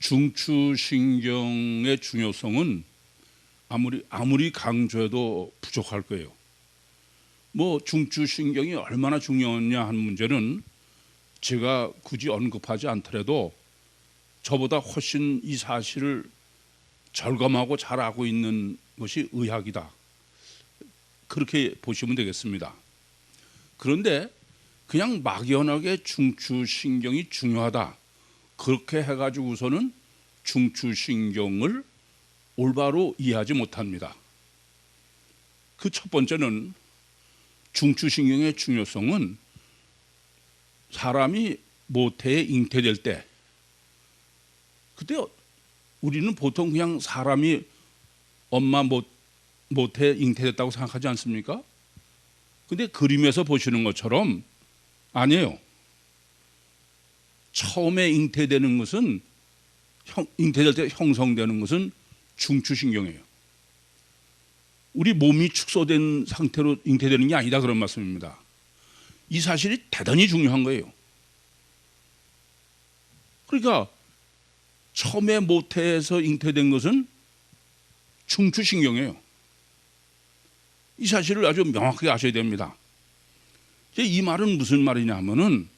중추신경의 중요성은 아무리 아무리 강조해도 부족할 거예요. 뭐 중추신경이 얼마나 중요하냐 하는 문제는 제가 굳이 언급하지 않더라도 저보다 훨씬 이 사실을 절감하고 잘 알고 있는 것이 의학이다. 그렇게 보시면 되겠습니다. 그런데 그냥 막연하게 중추신경이 중요하다. 그렇게 해가지고서는 중추신경을 올바로 이해하지 못합니다. 그 첫 번째는 중추신경의 중요성은 사람이 모태에 잉태될 때 그때 우리는 보통 그냥 사람이 엄마 못 모태에 잉태됐다고 생각하지 않습니까? 근데 그림에서 보시는 것처럼 아니에요. 처음에 잉태되는 것은 형, 잉태될 때 형성되는 것은 중추신경이에요. 우리 몸이 축소된 상태로 잉태되는 게 아니다 그런 말씀입니다. 이 사실이 대단히 중요한 거예요. 그러니까 처음에 모태에서 잉태된 것은 중추신경이에요. 이 사실을 아주 명확하게 아셔야 됩니다. 이 말은 무슨 말이냐면은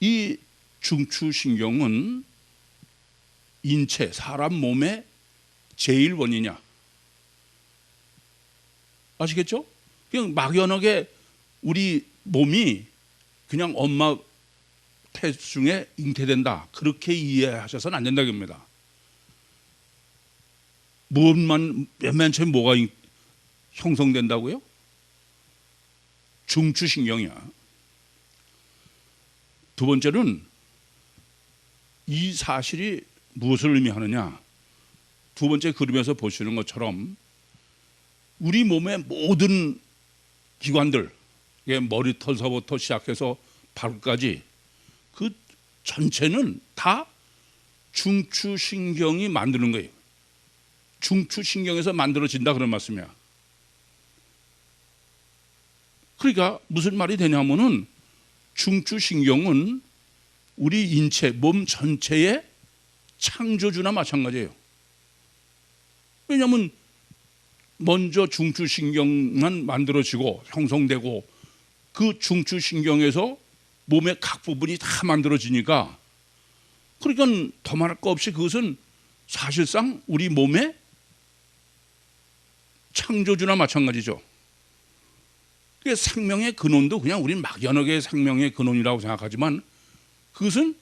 이 중추신경은 인체 사람 몸의 제일 원이냐 아시겠죠? 그냥 막연하게 우리 몸이 그냥 엄마 태 중에 잉태된다 그렇게 이해하셔서는 안 된다 겁니다. 무엇만 맨 처음 뭐가 잉- 형성된다고요? 중추신경이야. 두 번째는 이 사실이 무엇을 의미하느냐? 두 번째 그림에서 보시는 것처럼 우리 몸의 모든 기관들, 예, 머리털서부터 시작해서 발까지 그 전체는 다 중추신경이 만드는 거예요. 중추신경에서 만들어진다 그런 말씀이야. 그러니까 무슨 말이 되냐면은 중추신경은 우리 인체 몸 전체의 창조주나 마찬가지예요. 왜냐하면 먼저 중추신경만 만들어지고 형성되고 그 중추신경에서 몸의 각 부분이 다 만들어지니까 그러니까 더 말할 거 없이 그것은 사실상 우리 몸의 창조주나 마찬가지죠. 그 생명의 근원도 그냥 우리는 막연하게 생명의 근원이라고 생각하지만 그것은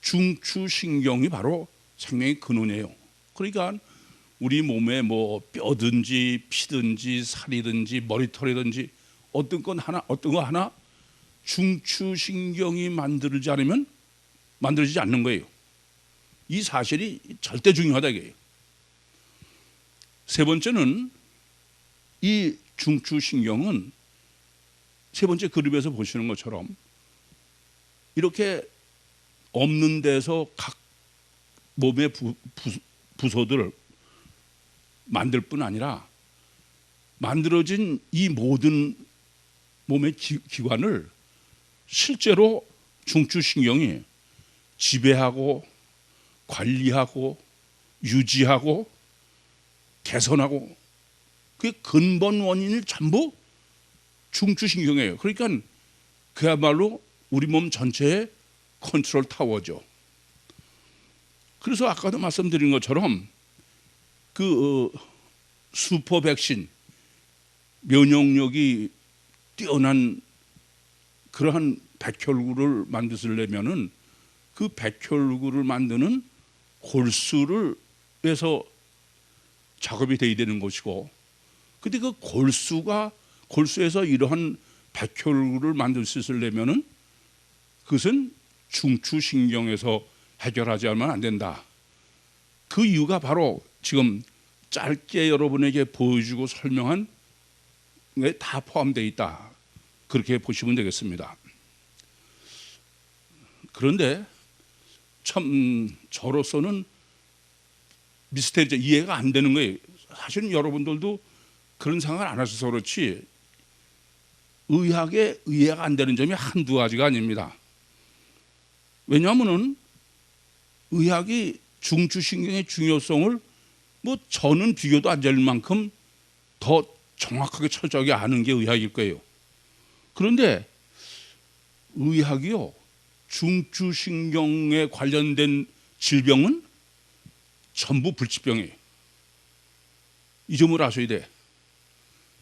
중추신경이 바로 생명의 근원이에요. 그러니까 우리 몸에 뭐 뼈든지 피든지 살이든지 머리털이든지 어떤 건 하나 어떤 거 하나 중추신경이 만들지 않으면 만들어지지 않는 거예요. 이 사실이 절대 중요하다 이게요. 세 번째는 이 중추신경은 세 번째 그림에서 보시는 것처럼 이렇게 없는 데서 각 몸의 부, 부, 부 소들을 만들 뿐 아니라 만들어진 이 모든 몸의 기, 기관을 실제로 중추신경이 지배하고 관리하고 유지하고 개선하고 그 근본 원인이 전부 중추신경이에요. 그러니까 그야말로 우리 몸 전체의 컨트롤 타워죠. 그래서 아까도 말씀드린 것처럼 그 어, 슈퍼 백신 면역력이 뛰어난 그러한 백혈구를 만드시려면은 그 백혈구를 만드는 골수를 해서 작업이 돼야 되는 것이고 근데 그 골수가 골수에서 이러한 백혈구를 만들 수 있으려면은 그것은 중추신경에서 해결하지 않으면 안 된다. 그 이유가 바로 지금 짧게 여러분에게 보여주고 설명한 게 다 포함되어 있다. 그렇게 보시면 되겠습니다. 그런데 참 음, 저로서는 미스테리죠. 이해가 안 되는 거예요. 사실은 여러분들도 그런 생각을 안 하셔서 그렇지 의학에 이해가 안 되는 점이 한두 가지가 아닙니다. 왜냐하면은 의학이 중추신경의 중요성을 뭐 저는 비교도 안 될 만큼 더 정확하게 철저하게 아는 게 의학일 거예요. 그런데 의학이요 중추신경에 관련된 질병은 전부 불치병이에요. 이 점을 아셔야 돼.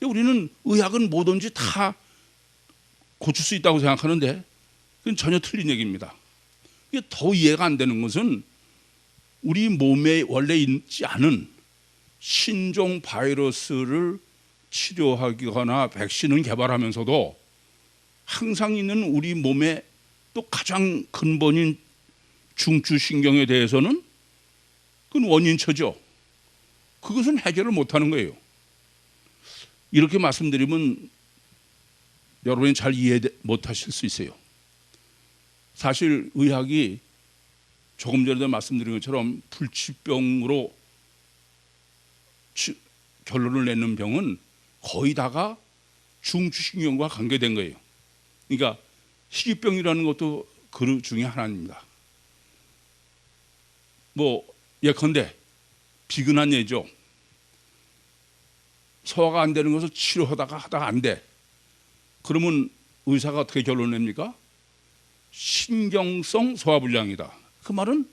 우리는 의학은 뭐든지 다 고칠 수 있다고 생각하는데 그건 전혀 틀린 얘기입니다. 더 이해가 안 되는 것은 우리 몸에 원래 있지 않은 신종 바이러스를 치료하거나 백신을 개발하면서도 항상 있는 우리 몸의 또 가장 근본인 중추신경에 대해서는 그건 원인처죠. 그것은 해결을 못하는 거예요. 이렇게 말씀드리면 여러분이 잘 이해 못하실 수 있어요. 사실 의학이 조금 전에도 말씀드린 것처럼 불치병으로 치, 결론을 내는 병은 거의 다가 중추신경과 관계된 거예요. 그러니까 희귀병이라는 것도 그 중에 하나입니다. 뭐 예컨대 비근한 예죠. 소화가 안 되는 것을 치료하다가 하다가 안 돼. 그러면 의사가 어떻게 결론 냅니까? 신경성 소화불량이다. 그 말은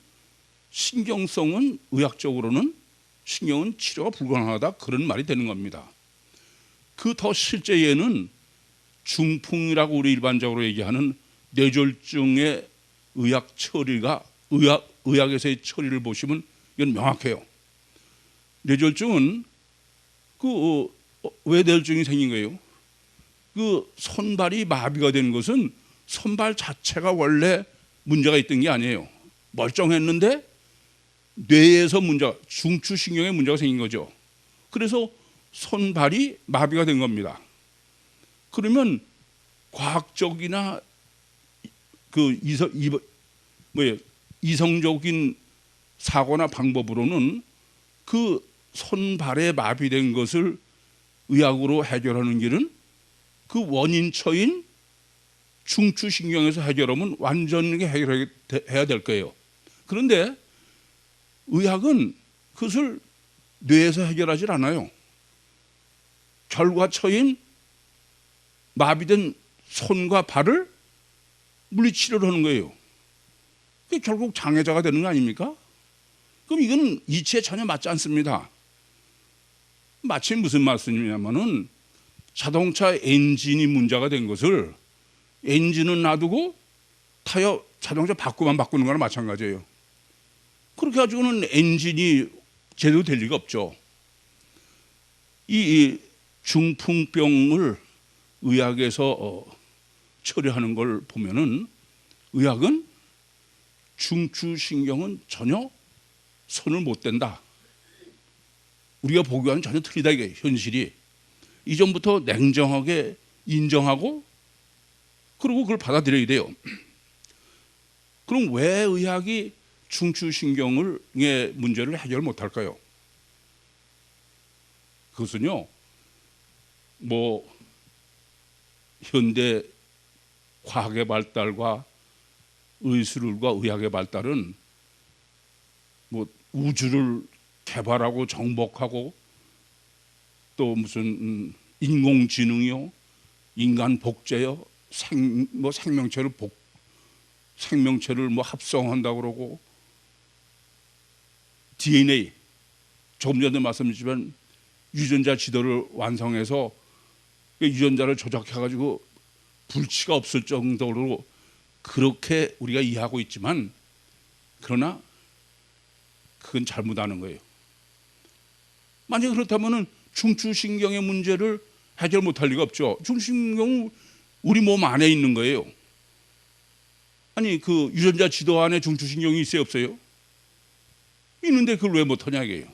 신경성은 의학적으로는 신경은 치료가 불가능하다 그런 말이 되는 겁니다. 그 더 실제 예는 중풍이라고 우리 일반적으로 얘기하는 뇌졸중의 의학 처리가 의학 의학에서의 처리를 보시면 이건 명확해요. 뇌졸중은 그왜 어, 뇌졸중이 생긴 거예요? 그 손발이 마비가 된 것은 손발 자체가 원래 문제가 있던 게 아니에요. 멀쩡했는데 뇌에서 문제가 중추신경에 문제가 생긴 거죠. 그래서 손발이 마비가 된 겁니다. 그러면 과학적이나 그 이성 뭐예 이성적인 사고나 방법으로는 그 손발에 마비된 것을 의학으로 해결하는 길은 그 원인처인 중추신경에서 해결하면 완전히 해결해야 될 거예요. 그런데 의학은 그것을 뇌에서 해결하지 않아요. 결과처인 마비된 손과 발을 물리치료를 하는 거예요. 그게 결국 장애자가 되는 거 아닙니까? 그럼 이건 이치에 전혀 맞지 않습니다. 마치 무슨 말씀이냐면은 자동차 엔진이 문제가 된 것을 엔진은 놔두고 타이어 자동차 바꾸만 바꾸는 거랑 마찬가지예요. 그렇게 가지고는 엔진이 제대로 될 리가 없죠. 이 중풍병을 의학에서 어, 처리하는 걸 보면은 의학은 중추신경은 전혀 손을 못 댄다. 우리가 보기와는 전혀 틀리다 이게 현실이. 이전부터 냉정하게 인정하고 그리고 그걸 받아들여야 돼요. 그럼 왜 의학이 중추신경의 문제를 해결 못할까요? 그것은요, 뭐 현대 과학의 발달과 의술과 의학의 발달은 뭐 우주를 개발하고 정복하고 또 무슨 음, 인공지능이요, 인간 복제요, 생 뭐 생명체를 복 생명체를 뭐 합성한다 그러고 DNA 조금 전에 말씀드렸지만 유전자 지도를 완성해서 그 유전자를 조작해 가지고 불치가 없을 정도로 그렇게 우리가 이해하고 있지만 그러나 그건 잘못하는 거예요. 만약 그렇다면은 중추신경의 문제를 해결 못할 리가 없죠. 중추신경은 우리 몸 안에 있는 거예요. 아니 그 유전자 지도 안에 중추신경이 있어요 없어요? 있는데 그걸 왜 못하냐 이게요.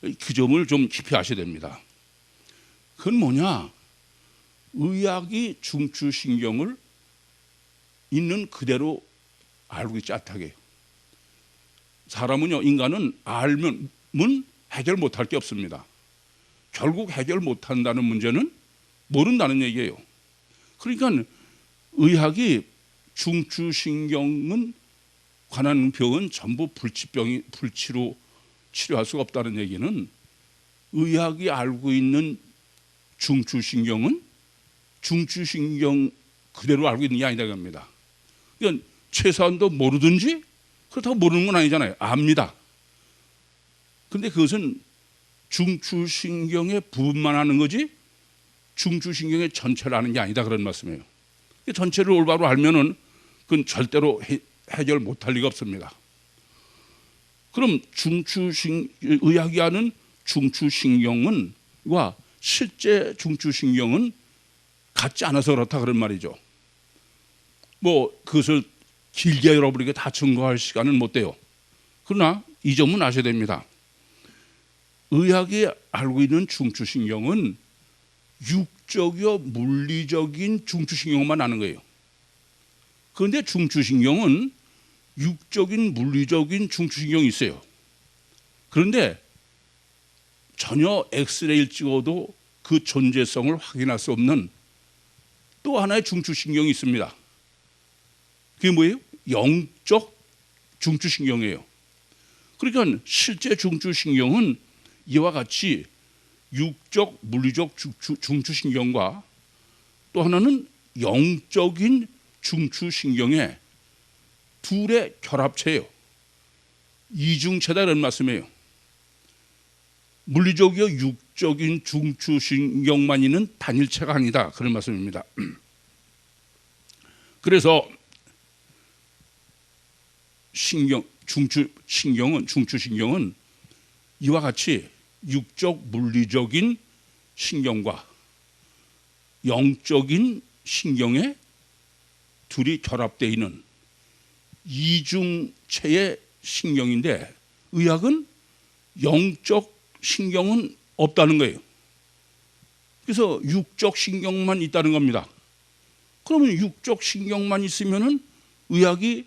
그 점을 좀 깊이 아셔야 됩니다. 그건 뭐냐? 의학이 중추신경을 있는 그대로 알고 않다게요. 사람은요, 인간은 알면 해결 못할 게 없습니다. 결국 해결 못한다는 문제는 모른다는 얘기예요. 그러니까 의학이 중추신경은 관한 병은 전부 불치병이 불치로 치료할 수가 없다는 얘기는 의학이 알고 있는 중추신경은 중추신경 그대로 알고 있는 게 아니다 겁니다. 그러니까 최소한도 모르든지 그렇다고 모르는 건 아니잖아요. 압니다. 근데 그것은 중추신경의 부분만 하는 거지 중추신경의 전체를 아는 게 아니다 그런 말씀이에요. 전체를 올바로 알면은 그건 절대로 해, 해결 못할 리가 없습니다. 그럼 중추신 의학이 하는 중추신경은 과 실제 중추신경은 같지 않아서 그렇다 그런 말이죠. 뭐 그것을 길게 여러분에게 다 증거할 시간은 못 돼요. 그러나 이 점은 아셔야 됩니다. 의학이 알고 있는 중추신경은 육적이요 물리적인 중추신경만 아는 거예요. 그런데 중추신경은 육적인 물리적인 중추신경이 있어요. 그런데 전혀 엑스레이를 찍어도 그 존재성을 확인할 수 없는 또 하나의 중추신경이 있습니다. 그게 뭐예요? 영적 중추신경이에요. 그러니까 실제 중추신경은 이와 같이 육적 물리적 중추신경과 또 하나는 영적인 중추신경의 둘의 결합체예요. 이중체다 이런 말씀이에요. 물리적이요 육적인 중추신경만 있는 단일체가 아니다 그런 말씀입니다. 그래서 신경 중추 신경은 중추 신경은 이와 같이 육적 물리적인 신경과 영적인 신경의 둘이 결합되어 있는 이중체의 신경인데 의학은 영적 신경은 없다는 거예요. 그래서 육적 신경만 있다는 겁니다. 그러면 육적 신경만 있으면은 의학이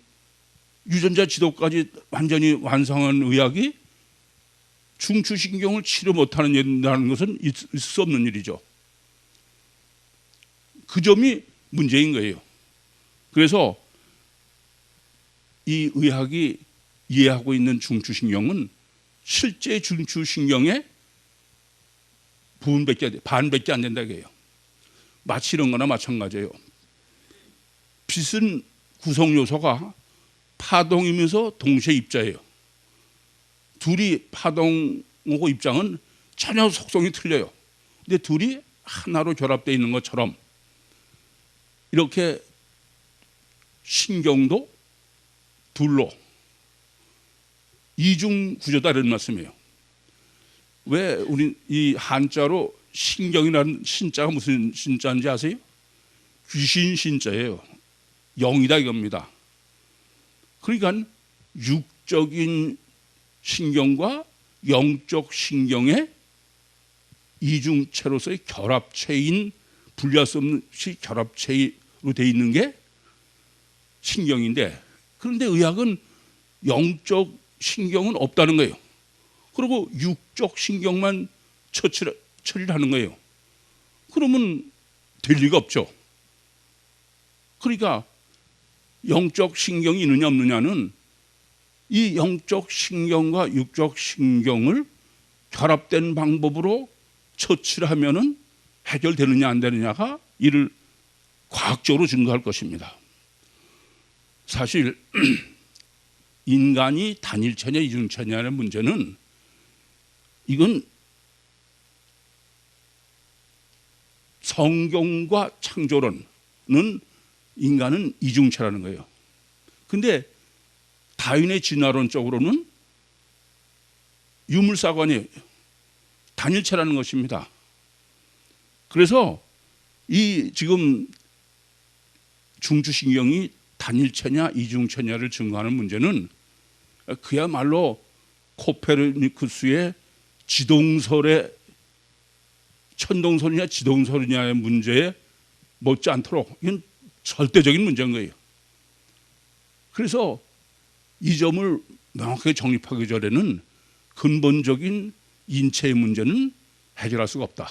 유전자 지도까지 완전히 완성한 의학이 중추신경을 치료 못하는 것은 있을 수 없는 일이죠. 그 점이 문제인 거예요. 그래서 이 의학이 이해하고 있는 중추신경은 실제 중추신경의 부분밖에 반밖에 안 된다 해요. 마치 이런 거나 마찬가지예요. 빛은 구성 요소가 파동이면서 동시에 입자예요. 둘이 파동하고 입장은 전혀 속성이 틀려요. 근데 둘이 하나로 결합되어 있는 것처럼 이렇게 신경도 둘로 이중 구조다 이런 말씀이에요. 왜 우리 이 한자로 신경이라는 신자가 무슨 신자인지 아세요? 귀신 신자예요. 영이다 이겁니다. 그러니까 육적인 신경과 영적 신경의 이중체로서의 결합체인 분리할 수 없는 결합체로 되어 있는 게 신경인데 그런데 의학은 영적 신경은 없다는 거예요. 그리고 육적 신경만 처치를, 처리를 하는 거예요. 그러면 될 리가 없죠. 그러니까 영적 신경이 있느냐 없느냐는 이 영적 신경과 육적 신경을 결합된 방법으로 처치를 하면은 해결되느냐 안 되느냐가 이를 과학적으로 증거할 것입니다. 사실 인간이 단일체냐 이중체냐의 문제는 이건 성경과 창조론은 인간은 이중체라는 거예요. 근데 다윈의 진화론적으로는 유물사관이 단일체라는 것입니다. 그래서 이 지금 중추신경이 단일체냐 이중체냐를 증거하는 문제는 그야말로 코페르니쿠스의 지동설의 천동설이냐 지동설이냐의 문제에 못지 않도록 이건 절대적인 문제인 거예요. 그래서 이 점을 명확하게 정립하기 전에는 근본적인 인체의 문제는 해결할 수가 없다.